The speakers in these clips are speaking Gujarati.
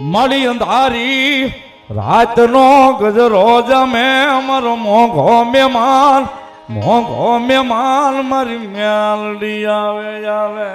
મળી અંધારી. રાતનો ગજરો જમે અમારો મોઘો મહેમાન મોઘો મહેમાન મારી મેલડી આવે આવે.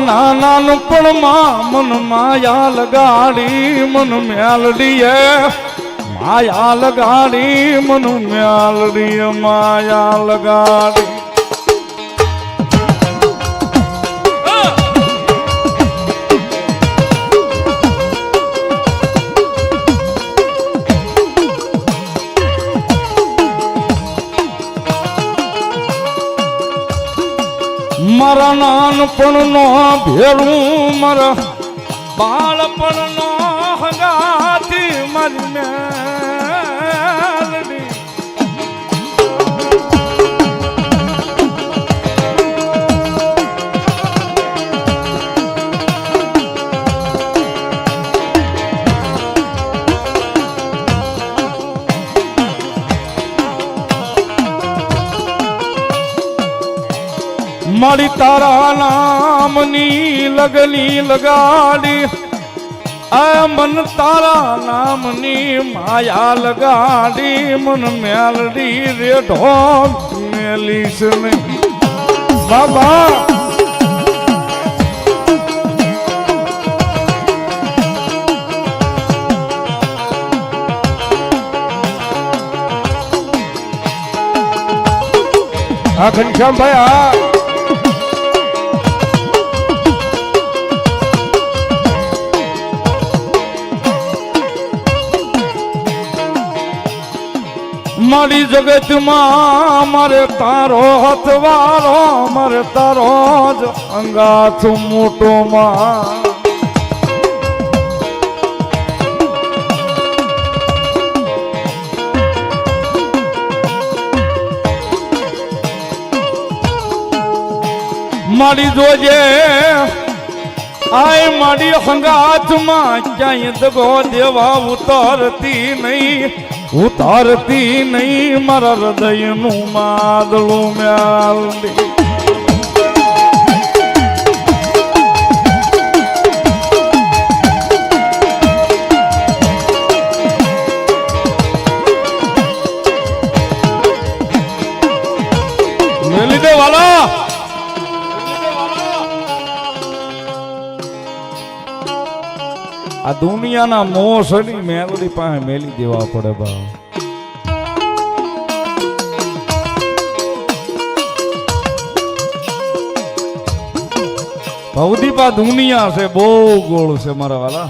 નાના નાનપણમાં મન માયા લગાડી મન મેલડીએ. માયા લગાડી મન મેલડીએ માયા લગાડી. મારા નાનપણનો ભેરું મારા બાળપણનો હગાથી મારી તારા નામની લગની લગાડી. આ મન તારા નામની માયા લગાડી. મન મેલડી રેઢો મેલીશ નહીં. બાબા. આ ઘનશ્યામભાઈ, આ મારી જગતમાં મારે તારો હથવારો મારે તારો જ અંગાથ મોટો માં. મારી જોજે આય મારી હંગાથમાં ક્યાંય દગો દેવા ઉતારતી નહીં ઉતારતી નહીં મારા હૃદયનું માદળું મ્યાલડી દુનિયાના મોસની મેલડી પાસે મેલી દેવા પડે બા. ભવદીપા દુનિયા છે, બહુ ગોળ છે મારા વાલા.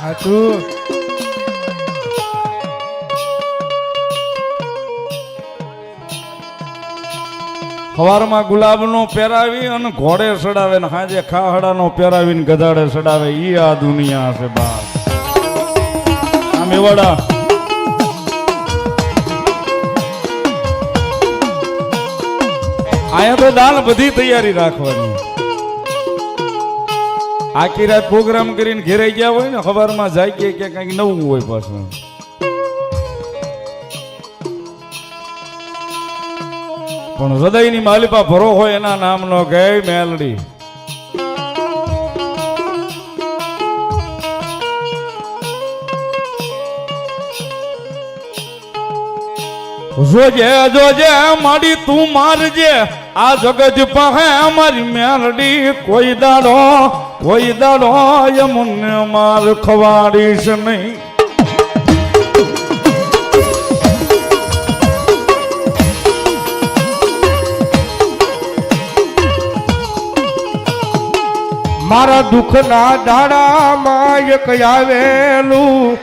સાચું સવારમાં ગુલાબનો પહેરાવી અને ઘોડે ચડાવે ને હાજે ખાહડાનો પહેરાવીને ગધાડે ચડાવે ઈ આ દુનિયા છે બા આ મેવાડા અહીંયા તો દાલ બધી તૈયારી રાખવાની. આખી રાત પ્રોગ્રામ કરીને ઘેરાઈ ગયા હોય ને સવારમાં જાય કે કંઈક નવું હોય પાછું. પણ હૃદયની માલિપા ભરો હોય એના નામનો ગઈ મેલડી. જોજે જોજે મારી તું મારજે. આ જગત પાસે અમારી મેલડી કોઈ દાડો કોઈ દાડો યમુને માર ખવાડીશ નહીં. મારા દુઃખના દાડામાં એક આવેલું,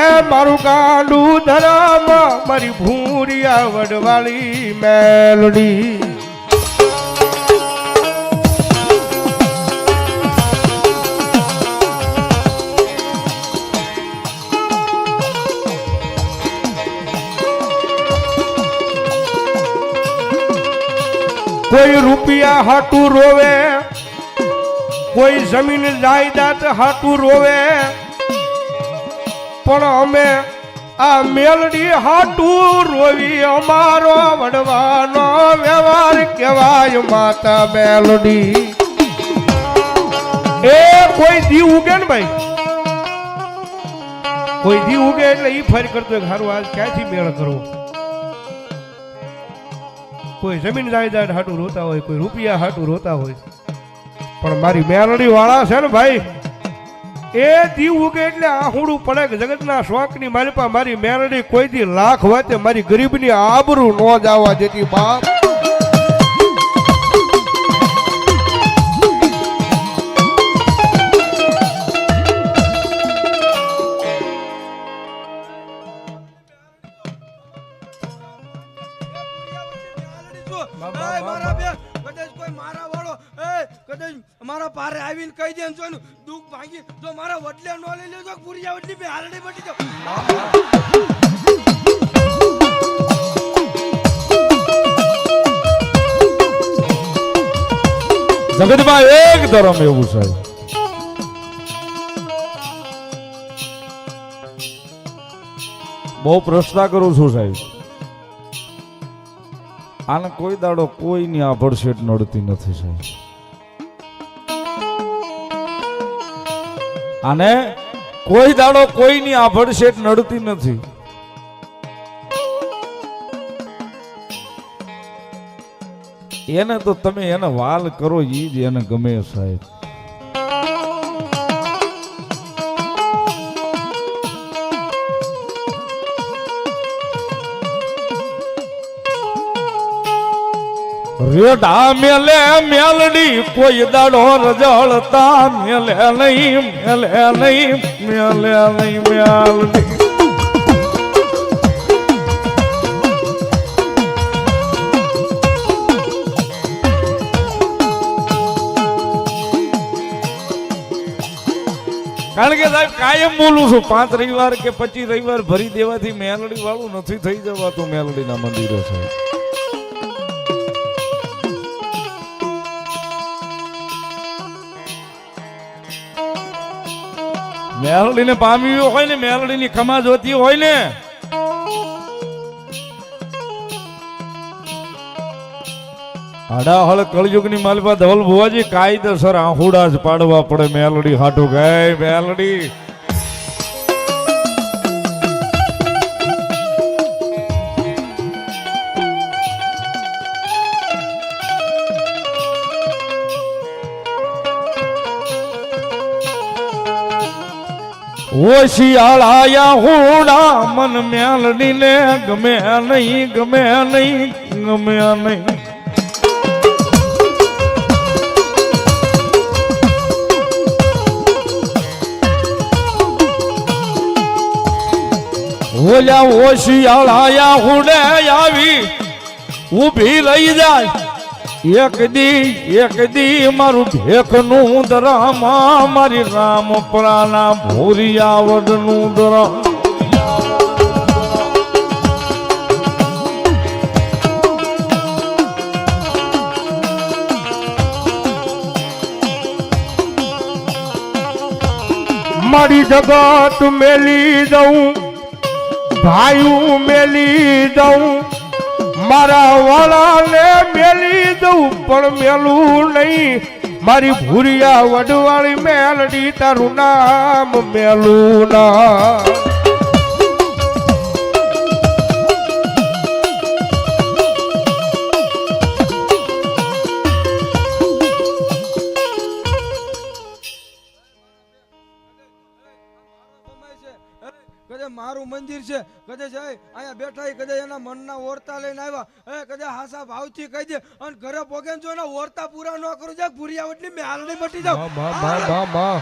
એ મારું ગાંડું ધરામાં મારી ભૂરિયા વડવાળી મેલડી. કોઈ રૂપિયા હાટું રોવે કોઈ જમીન જાયદાદ હાટું રોવે. પણ અમે આ મેલડી હાટું રોવી અમારો વડવાનો વ્યવહાર કહેવાય માતા મેલડી. એ કોઈ દી ઉગે ને ભાઈ? કોઈ દી ઉગે એટલે ઈ ફરી કરતો હારું આજ ક્યાંથી મેળ કરવો? કોઈ જમીન જાયદાદ હાટું રોતા હોય, કોઈ રૂપિયા હાટું રોતા હોય. પણ મારી મેલડી વાળા છે ને ભાઈ, એ દીવ ઉગે એટલે આહુડું પડે કે જગતના શોખની મારી મેલડી કોઈ દી લાખ વાતે મારી ગરીબની આબરૂ ન જવા દેતી બાપ. કદાચ મારા પારે આવીને કહી દે જો દુઃખ ભાંગી, જો મારા વડલે નો લઈ લેજો પુરિયા વડલી બે હારડી બટી જાઓ. જગતમાં એક ધર્મ એવું છે. બહુ પ્રશ્ન કરું છું સાહેબ. આને કોઈ દાડો કોઈની આભડશેટ નડતી નથી સાહેબ. આને કોઈ દાડો કોઈની આભડશેટ નડતી નથી. એને તો તમે એને વાલ કરો ઈ જ એને ગમે સાહેબ. રેઢા મેલે, મેલડી કોઈ દાડો રજળતા મેલે નહીં મેલે નહીં મેલે નહીં, મેલડી. કારણ કે સાહેબ, કાયમ બોલું છું, પાંચ રવિવાર કે પચીસ રવિવાર ભરી દેવાથી મેલડી વાળું નથી થઈ જવાતું, મેલડીના મંદિરો સાહેબ. મેલડીને પામી હોય ને મેલડીની ખમા જોતી હોય ને. હડાહળ કળયુગની માલપા ધવલ ભુવાજી, કાયદેસર આહુડા જ પાડવા પડે મેલડી હાટું. ગઈ મેલડી. ઓશિયાળાયા હોડા મન મેલડીને ગમે નહીં ગમે નહીં ગમે નહીં. ઓલ્યા ઓશિયાળાયા હુડે આવી ઊભી લઈ જાય. એક દી એક દી મારું ભેખનું દરામા મારી રામ ભૂરિયાવડનું ભૂરિયા વડનું દરા મારી જગત મેલી દઉં ભાઈ મેલી દઉં. મારા વાળાને મેલી દઉં, પણ મેલું નહીં. મારી ભૂરિયા વડવાળી મેલડી તારું નામ મેલું ના. મંદિર છે. કદાચ અહીંયા બેઠા એ કદાચ એના મનના ઓરતા લઈને આવ્યા. એ કદાચ હાસા ભાવથી કહી દે. અને ઘરે પોગે જો એના ઓરતા પૂરા ન કરું જાય ભૂરિયા વડલી મેં હાલડી બટી જાવ મા, મા, મા, મા.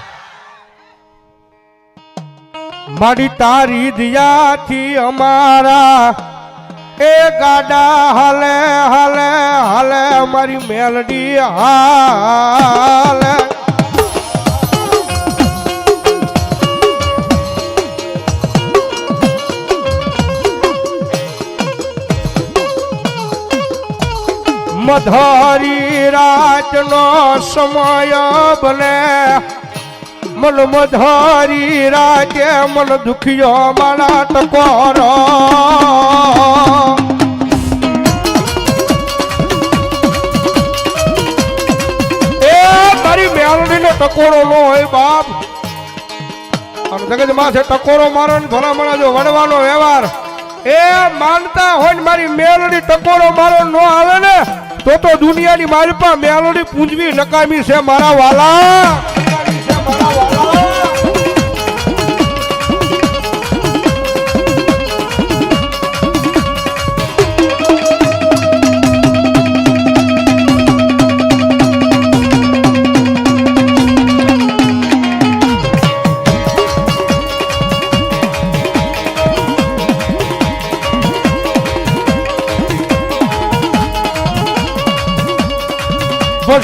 મારી તારી દિયાથી અમારા એ ગાડા હાલે હાલે હાલે મારી મેલડી હાલે. મધારી રાતનો સમય બને. મન મધારી રાતે મન દુખિયો મારા ટકોરો એ મારી મેલડીનો ટકોરો નો હોય બાપ. અને જગત માથે ટકોરો મારો ને ભલામણા જો વડવાનો વ્યવહાર. એ માનતા હોય ને મારી મેલડી ટકોરો મારો ન આવે ને તો તો દુનિયાની મારી પાસે મેલડી પૂંજવી નકામી છે મારા વાલા.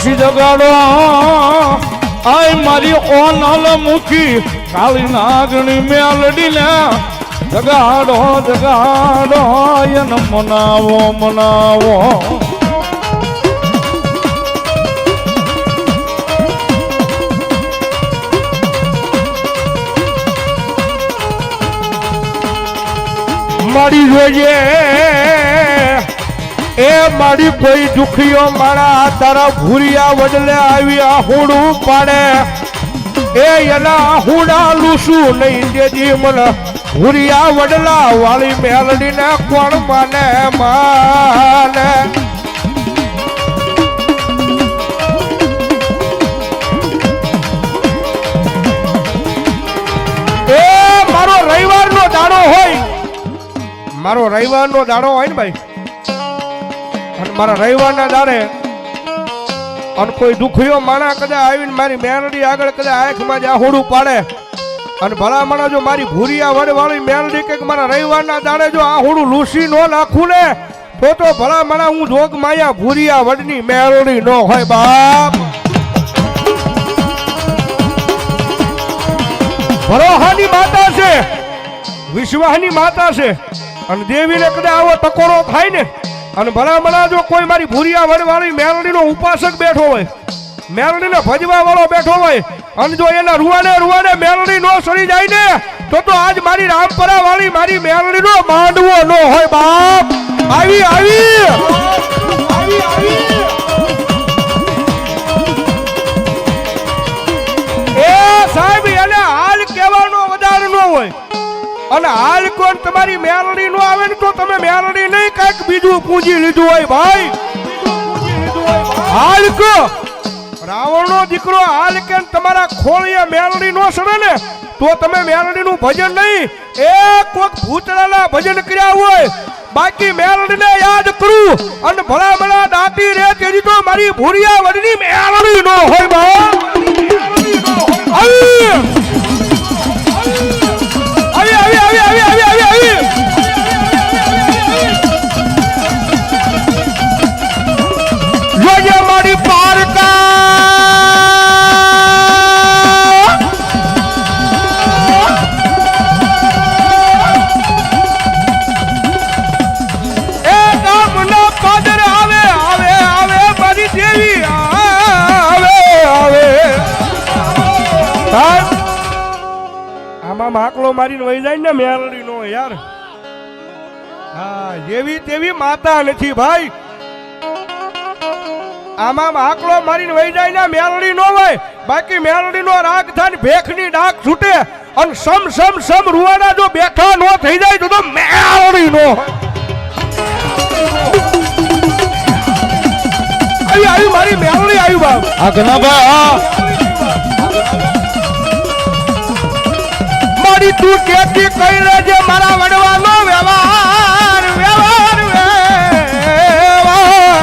પછી જગાડો. આય મારી ઓનલ મૂકી કાળી નાગણી મેલડી ને જગાડો જગાડો, એને મનાવો મનાવો. મારી જોઈએ એ મારી કોઈ દુખીઓ મારા તારા ભૂરિયા વડલે આવી આહુડું પાડે. એ એના આહુડા લૂસું નહીં દેજી મને ભૂરિયા વડલા વાળી મેલડીને કોણ માને માને. મારો રવિવારનો દાડો હોય. મારો રવિવારનો દાડો હોય ને ભાઈ? અને મારા રવિવારના દાડે અને કોઈ દુખ્યો માણા કદાચ આવીને મારી મેરડી આગળ કદાચ આંખમાં જ આહુડું પાડે. અને ભલા માણા જો મારી ભૂરિયા વડવાળી મેરડી કે મારા રવિવારના દાડે જો આહુડું લૂસી નો નાખું ને, તો તો ભલા માણા હું જોગ માયા ભૂરિયા વડની મેરડી નો હોય બાપ. ભરોહાની માતા છે વિશ્વાસની માતા છે, અને દેવીને કદાચ આવો ટકોરો થાય ને અને ભલામણા જો કોઈ મારી ભૂરિયા વડવાળી મેલડીનો ઉપાસક બેઠો હોય, મેલડીને ભજવા વાળો બેઠો હોય, અને જો એના રૂવાને રૂવાને મેલડી નો સડી જાય ને, તો તો આજ મારી રામપરા વાળી મારી મેલડીનો માંડવો નો હોય બાપ. આવી આવી. આવી આવી. એ સાહેબ, એને હાલ કહેવાનો વધારે ન હોય. અને હાલ કોણ તમારી મેળણી નો આવે ને તો તમે મેળણી નહીં કાંઈક બીજું પૂજી લીધું હોય ભાઈ. હાલ કો. રાવણનો દીકરો હાલ કે તમારા ખોળિયા મેળણી નો સડે ને? તો તમે મેલડીનું ભજન નહીં એ કોક ભૂતળાના ભજન કર્યા હોય. બાકી મેલડીને યાદ કરું અને ભલા ભલા દાટી રે તેની તો મારી ભૂરિયા વડની મેળણી નો હોય બા. આવી આવી મારીને વહી જાય ને મેરડી નો યાર. હા, જેવી તેવી માતા નથી ભાઈ. આમાં માકલો મારીને વહી જાય ને મેરડી નો હોય. બાકી મેરડી નો રાગ થાય ભેખની ડાક છૂટે અને સમ સમ સમ રૂવાડા જો બેઠા નો થઈ જાય તો તો મેલડી નો આવી મારી મેરડી આવી બાપ. આ ઘનાભાઈ આ મારી તું કેતી કઈ લેજે મારા વડવાનો વ્યવહાર વ્યવહાર વ્યવહાર.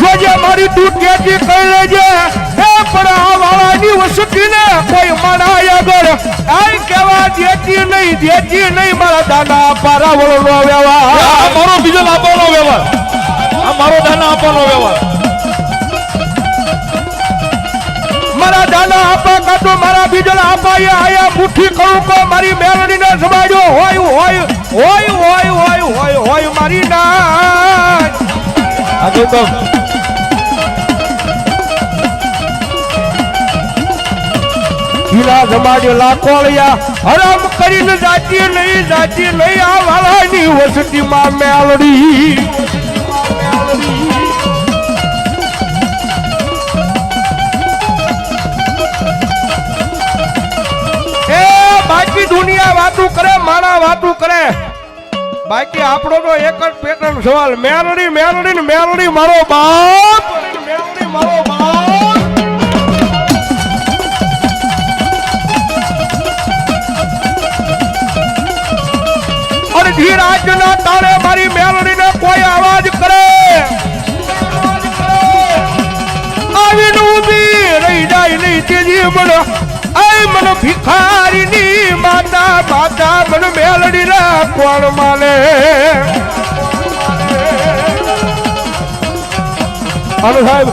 જોજે મારી તું કેતી કઈ લેજે હે પણ આ વાળાની વસતીને કોઈ મારા આગળ. આઈ કેવા દેતી નહીં દેતી નહીં મારા દાદા પારા વળનો વ્યવહાર મારો બીજો આપવાનો વ્યવહાર. આ મારો દાના આપવાનો વ્યવહાર. દાના આપા કાતો મારા બીજળ આપા એ આયા મુઠ્ઠી કહું કો, મારી મેરડી ને સમાજો હોય હોય હોય હોય હોય હોય હોય, મારી ના આગળ તો ઢીલા જમાડ્યો લાખોળિયા હરામ કરીને જાતી લઈ જાતી લઈ આ વાળાની વસતીમાં મેળડી દુનિયા વાતું કરે, માણા વાતું કરે. બાકી આપણો તો એક જ પેટર્ન સવાલ, મેરડી મેરડી મેરડી મારો બાપ. મેરડી મારો બાપ. અડધી ધીરાજ ના તારે મારી મેલડીને કોઈ અવાજ કરે. આવીને ઊભી રહી જાય નહીં, તેજી આય મન ભિખારી ની માતા માતા મન મેલડી ના કોણ માને. હાલો સાહેબ,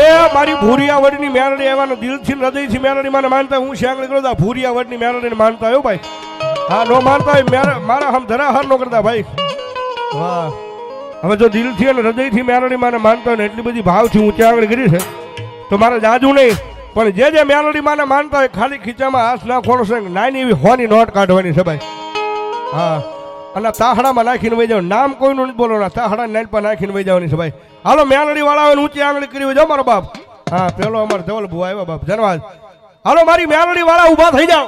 એ મારી ભૂરિયા વડની મેલડી આવવાનો દિલથી હૃદયથી મેલડી મને. માનતા હું શ્યાંગળી કરતા છું. ભૂરિયા વડની મેલડીને માનતા આવ્યો ભાઈ. હા, નો માનતા હોય મારા હમ ધરા હર નો કરતા ભાઈ. વાહ હવે જો દિલથી અને હૃદયથી મેલડી માને માનતા હોય ને, એટલી બધી ભાવથી ઊંચી આગળ કરી છે. તો મારે જાજુ નહીં. પણ જે જે મેલોડી માને માનતા હોય, ખાલી ખીચામાં હાથ ના છે નાની એવી હોની નોટ કાઢવાની છે ભાઈ. હા. અને તાહડામાં નાખીને વહી જાવ નામ કોઈનું નથી બોલવાના. તાહડા નાઈટ પર નાખીને વહી જવાની છે ભાઈ. હાલો મેલડી વાળા ઊંચી આંગળી કરી જાઓ, મારો બાપ. હા, પેલો અમારો ધવલ ભુવા આવ્યો, બાપ. ધન્યવાદ હાલો, મારી મેલડી વાળા ઊભા થઈ જાઓ.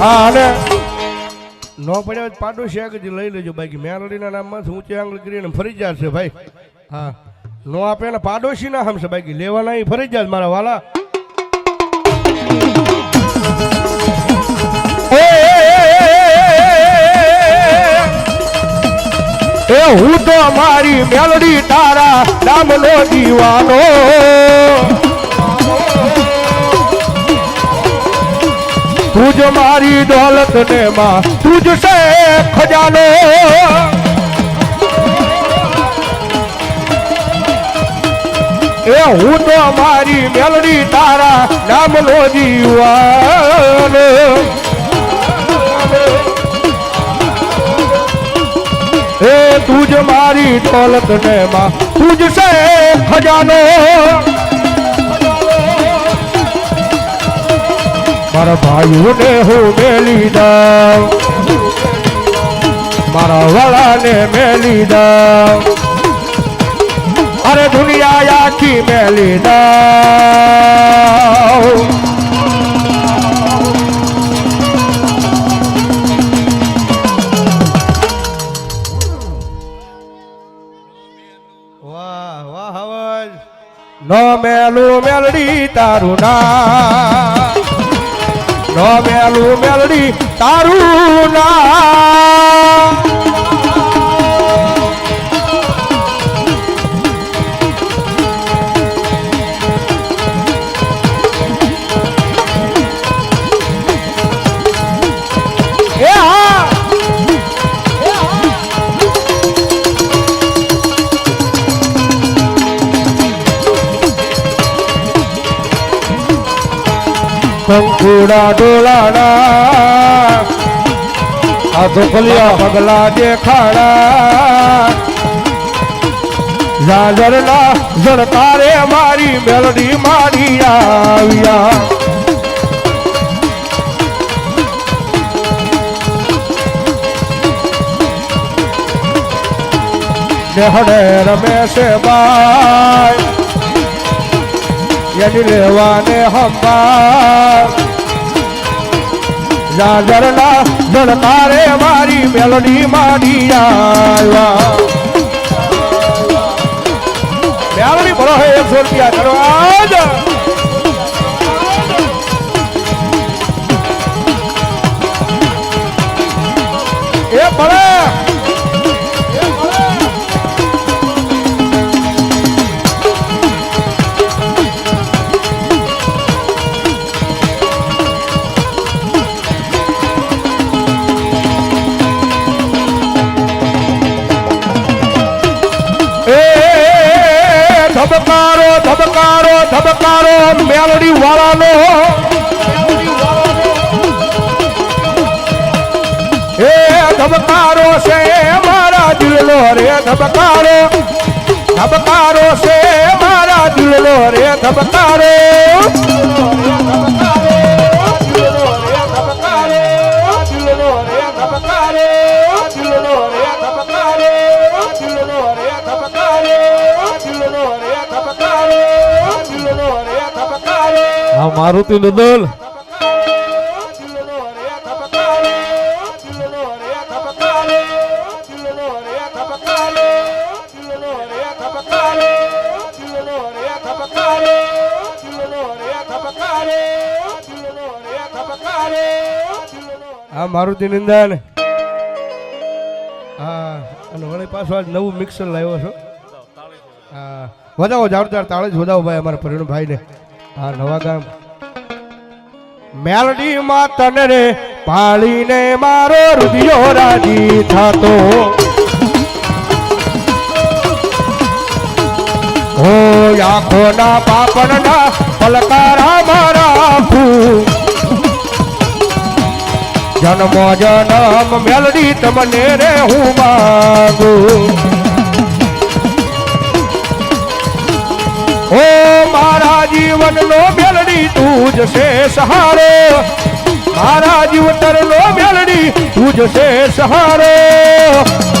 હા, અને નો પડ્યા પાડો આગળ લઈ લેજો બાકી મેલડીના નામમાં ઊંચી આંગળી કરીને ફરજિયાત છે ભાઈ હા નો આપે ને પાડોશી ના હમશે બાકી લેવાના એ ફરજિયાત મારા વાલા એ હું તો મારી મેલડી તારા નામનો દીવાનો તુજ મારી દોલત ને માં તુજ છે ખજાનો. એ હું તો મારી મેલડી તારા નામનો દીવાનો. એ જ મારી દોલત ને માં તું જ છે ખજાનો. મારા ભાઈઓને હું મેલી દઉં. મારા વાળાને મેલી દઉં. અરે દુનિયા આખી મેલી દઉં. વાહ નો મેલું મેલડી તારું નો મેલું મેલડી તારું ના કંકુડા ડોલાના, આ ધોકલિયા પગલા દેખાડા. ઝાઝરના ઝડકારે મારી મેલડી મારી આવ્યા. દેહડે રમેશે બાય એની લેવાને હંબાર જાજરના જળકારે મારી મેલડી માડી આવ્યા મેલડી ભરો હે એકસો રૂપિયા કરો. આજ! એ ભલે ધબકારો ધબકારો, મેલડી વાળાનો. હે ધબકારો છે મારા દિલનો રે ધબકારો. ધબકારો છે મારા દિલનો રે ધબકારો. આ મારુતિ નદલ હા, મારુતિ નિંદન. હા, અને વળી પાછો આજ નવું મિક્સર લાવ્યો છો. હા, વધાવો જોરદાર તાળે જ વધાવો ભાઈ અમારા પરિણામ ને હા નવા ગામ. મેલડી માં તને રે પાળીને મારો રુધિયો રાજી થતો. ઓ આખો ના પાપડ ના પલકારા મારા જન્મ જન્મ મેલડી તમને રે હું માંગુ. ઓ મારા જીવનનો મેલડી તું જ છે સહારો. મારા જીવતરનો મેલડી તું જ છે સહારો.